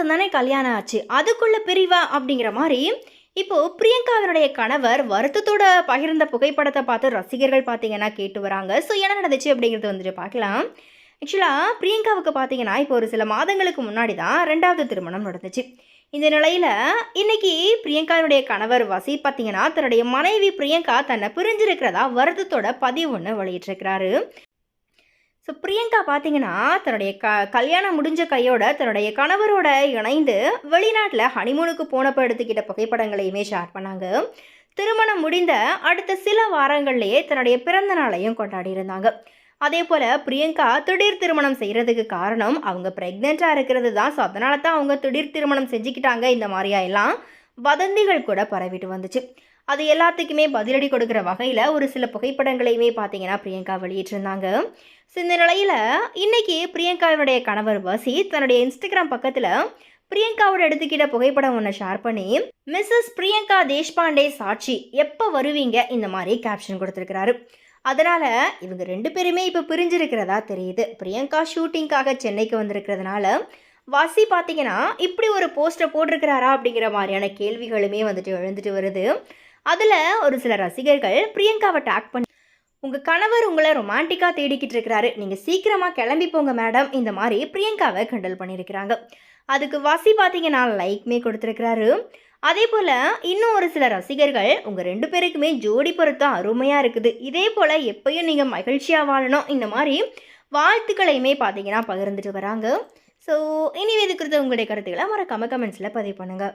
மாதம் தானே கல்யாணம் ஆச்சு? அதுக்குள்ள பிரிவா? அப்படிங்கிற மாதிரி இப்போ பிரியங்காவினுடைய கணவர் வருத்தத்தோட பகிர்ந்த புகைப்படத்தை பார்த்து ரசிகர்கள் பார்த்தீங்கன்னா கேட்டு வராங்க. ஸோ என்ன நடந்துச்சு அப்படிங்கிறது வந்துட்டு பார்க்கலாம். ஆக்சுவலாக பிரியங்காவுக்கு பார்த்தீங்கன்னா இப்போ ஒரு சில மாதங்களுக்கு முன்னாடி தான் ரெண்டாவது திருமணம் நடந்துச்சு. இந்த நிலையில் இன்னைக்கு பிரியங்காவினுடைய கணவர் வசி பார்த்தீங்கன்னா தன்னுடைய மனைவி பிரியங்கா தன்னை பிரிஞ்சிருக்கிறதா வருத்தத்தோட பதிவு ஒன்று வெளியிட்டிருக்கிறாரு. ஸோ பிரியங்கா பார்த்தீங்கன்னா தன்னுடைய க கல்யாணம் முடிஞ்ச கையோட தன்னுடைய கணவரோட இணைந்து வெளிநாட்டில் ஹனிமூனுக்கு போனப்போ எடுத்துக்கிட்ட புகைப்படங்களையுமே ஷேர் பண்ணாங்க. திருமணம் முடிந்த அடுத்த சில வாரங்கள்லேயே தன்னுடைய பிறந்த நாளையும் கொண்டாடி இருந்தாங்க. அதே போல் பிரியங்கா திடீர் திருமணம் செய்கிறதுக்கு காரணம் அவங்க ப்ரெக்னெண்ட்டாக இருக்கிறது தான். ஸோ அதனால தான் அவங்க திடீர் திருமணம் செஞ்சுக்கிட்டாங்க. இந்த மாதிரியா எல்லாம் வதந்திகள் கூட பரவிட்டு வந்துச்சு. அது எல்லாத்துக்குமே பதிலடி கொடுக்குற வகையில் ஒரு சில புகைப்படங்களையுமே பார்த்தீங்கன்னா பிரியங்கா வெளியிட்டிருந்தாங்க. ஸோ இந்த நிலையில் இன்றைக்கி பிரியங்காவினுடைய கணவர் வசி தன்னுடைய இன்ஸ்டாகிராம் பக்கத்தில் பிரியங்காவோட எடுத்துக்கிட்ட புகைப்படம் ஒன்று ஷேர் பண்ணி மிஸ்ஸஸ் பிரியங்கா தேஷ்பாண்டே சாட்சி எப்போ வருவீங்க? இந்த மாதிரி கேப்ஷன் கொடுத்துருக்கிறாரு. அதனால் இவங்க ரெண்டு பேருமே இப்போ பிரிஞ்சிருக்கிறதா தெரியுது. பிரியங்கா ஷூட்டிங்காக சென்னைக்கு வந்திருக்கிறதுனால வாசி பார்த்தீங்கன்னா இப்படி ஒரு போஸ்டர் போட்டிருக்கிறாரா? அப்படிங்கிற மாதிரியான கேள்விகளுமே வந்துட்டு எழுந்துட்டு வருது. அதில் ஒரு சில ரசிகர்கள் பிரியங்காவை டாக் பண்ணி உங்கள் கணவர் உங்களை ரொமான்டிக்காக தேடிக்கிட்டு இருக்கிறாரு. நீங்கள் சீக்கிரமாக கிளம்பி போங்க மேடம் இந்த மாதிரி பிரியங்காவை கிண்டல் பண்ணியிருக்கிறாங்க. அதுக்கு வாசி பார்த்தீங்கன்னா லைக்மே கொடுத்துருக்கிறாரு. அதே போல் இன்னும் ஒரு சில ரசிகர்கள் உங்கள் ரெண்டு பேருக்குமே ஜோடி பொருத்தம் அருமையாக இருக்குது. இதே போல் எப்பயும் நீங்கள் மகிழ்ச்சியாக வாழணும். இந்த மாதிரி வாழ்த்துக்களையுமே பார்த்தீங்கன்னா பகிர்ந்துட்டு வராங்க. ஸோ இனி இது குறித்த உங்களுடைய கருத்துக்களை மறக்காமல் கமெண்ட்ஸில் பதிவு பண்ணுங்கள்